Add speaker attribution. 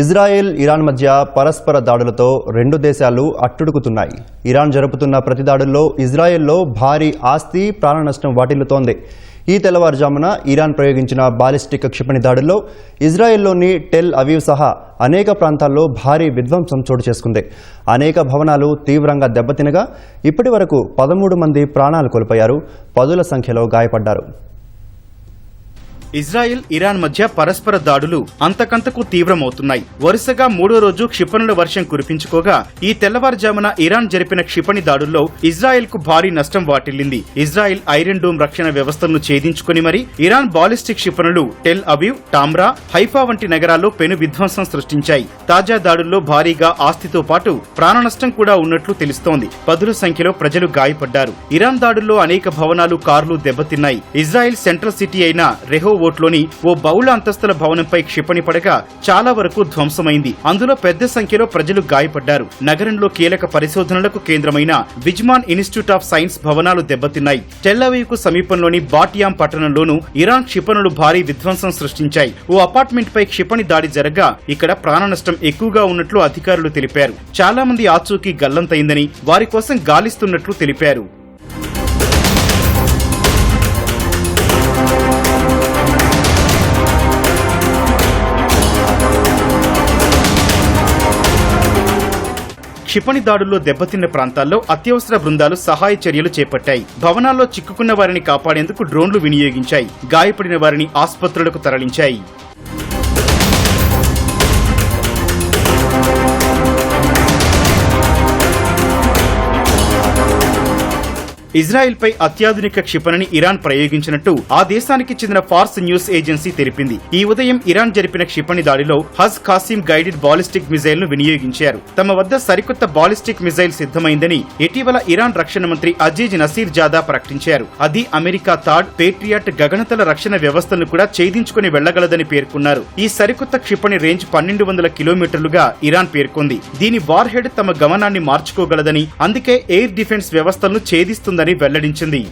Speaker 1: Israel Iran మధ్య పరస్పర దాడులతో రెండు దేశాలు అట్టుడుకుతున్నాయి. ఇరాన్ జరుపుతున్న ప్రతి దాడుల్లో ఇజ్రాయెల్లో భారీ ఆస్తి ప్రాణ నష్టం వాటిల్లుతోంది. ఈ తెల్లవారుజామున ఇరాన్ ప్రయోగించిన బాలిస్టిక్ క్షిపణి దాడుల్లో ఇజ్రాయెల్లోని టెల్ అవీవ్ సహా అనేక ప్రాంతాల్లో భారీ విధ్వంసం చోటు చేసుకుంది. అనేక భవనాలు తీవ్రంగా దెబ్బతినగా ఇప్పటి వరకు పదమూడు మంది ప్రాణాలు కోల్పోయారు. పదుల సంఖ్యలో గాయపడ్డారు.
Speaker 2: ఇజ్రాయెల్ ఇరాన్ మధ్య పరస్పర దాడులు అంతకంతకు తీవ్రమవుతున్నాయి. వరుసగా మూడో రోజు క్షిపణుల వర్షం కురిపించుకోగా ఈ తెల్లవారుజామున ఇరాన్ జరిపిన క్షిపణి దాడుల్లో ఇజ్రాయెల్కు భారీ నష్టం వాటిల్లింది. ఇజ్రాయెల్ ఐరన్ డోమ్ రక్షణ వ్యవస్థను ఛేదించుకుని మరి ఇరాన్ బాలిస్టిక్ క్షిపణులు టెల్ అవీవ్ టామ్రా హైఫా వంటి నగరాల్లో పెను విధ్వంసం సృష్టించాయి. తాజా దాడుల్లో భారీగా ఆస్తితో పాటు ప్రాణ నష్టం కూడా ఉన్నట్లు తెలుస్తోంది. పదుల సంఖ్యలో ప్రజలు గాయపడ్డారు. ఇరాన్ దాడుల్లో అనేక భవనాలు కార్లు దెబ్బతిన్నాయి. ఇజ్రాయెల్ సెంట్రల్ సిటీ అయిన రెహో ఓట్లోని ఓ బహుళ అంతస్తుల భవనంపై క్షిపణి పడగా చాలా వరకు ధ్వంసమైంది. అందులో పెద్ద సంఖ్యలో ప్రజలు గాయపడ్డారు. నగరంలో కీలక పరిశోధనలకు కేంద్రమైన విజ్మాన్ ఇన్స్టిట్యూట్ ఆఫ్ సైన్స్ భవనాలు దెబ్బతిన్నాయి. టెల్లవీవ్కు సమీపంలోని బాటియాం పట్టణంలోనూ ఇరాన్ క్షిపణులు భారీ విధ్వంసం సృష్టించాయి. ఓ అపార్ట్మెంట్ పై క్షిపణి దాడి జరగ్గా ఇక్కడ ప్రాణ నష్టం ఎక్కువగా ఉన్నట్లు అధికారులు తెలిపారు. చాలా మంది ఆచూకీ గల్లంతైందని వారి కోసం గాలిస్తున్నట్లు తెలిపారు. క్షిపణి దాడుల్లో దెబ్బతిన్న ప్రాంతాల్లో అత్యవసర బృందాలు సహాయ చర్యలు చేపట్టాయి. భవనాల్లో చిక్కుకున్న వారిని కాపాడేందుకు డ్రోన్లు వినియోగించాయి. గాయపడిన వారిని ఆసుపత్రులకు తరలించాయి. ఇజ్రాయెల్పై అత్యాధునిక క్షిపణిని ఇరాన్ ప్రయోగించినట్టు ఆ దేశానికి చెందిన ఫార్స్ న్యూస్ ఏజెన్సీ తెలిపింది. ఈ ఉదయం ఇరాన్ జరిపిన క్షిపణి దాడిలో హజ్ ఖాసిం గైడెడ్ బాలిస్టిక్ మిజైల్ను వినియోగించారు. తమ వద్ద సరికొత్త బాలిస్టిక్ మిజైల్ సిద్ధమైందని ఇటీవల ఇరాన్ రక్షణ మంత్రి అజీజ్ నసీర్ జాదా ప్రకటించారు. అది అమెరికా థాడ్ పేట్రియాట్ గగనతల రక్షణ వ్యవస్థను కూడా ఛేదించుకుని వెళ్ళగలదని పేర్కొన్నారు. ఈ సరికొత్త క్షిపణి రేంజ్ పన్నెండు వందల కిలోమీటర్లుగా ఇరాన్ పేర్కొంది. దీని వార్ హెడ్ తమ గమనాన్ని మార్చుకోగలదని అందుకే ఎయిర్ డిఫెన్స్ వ్యవస్థలను ఛేదిస్తుందని వెల్లడించింది.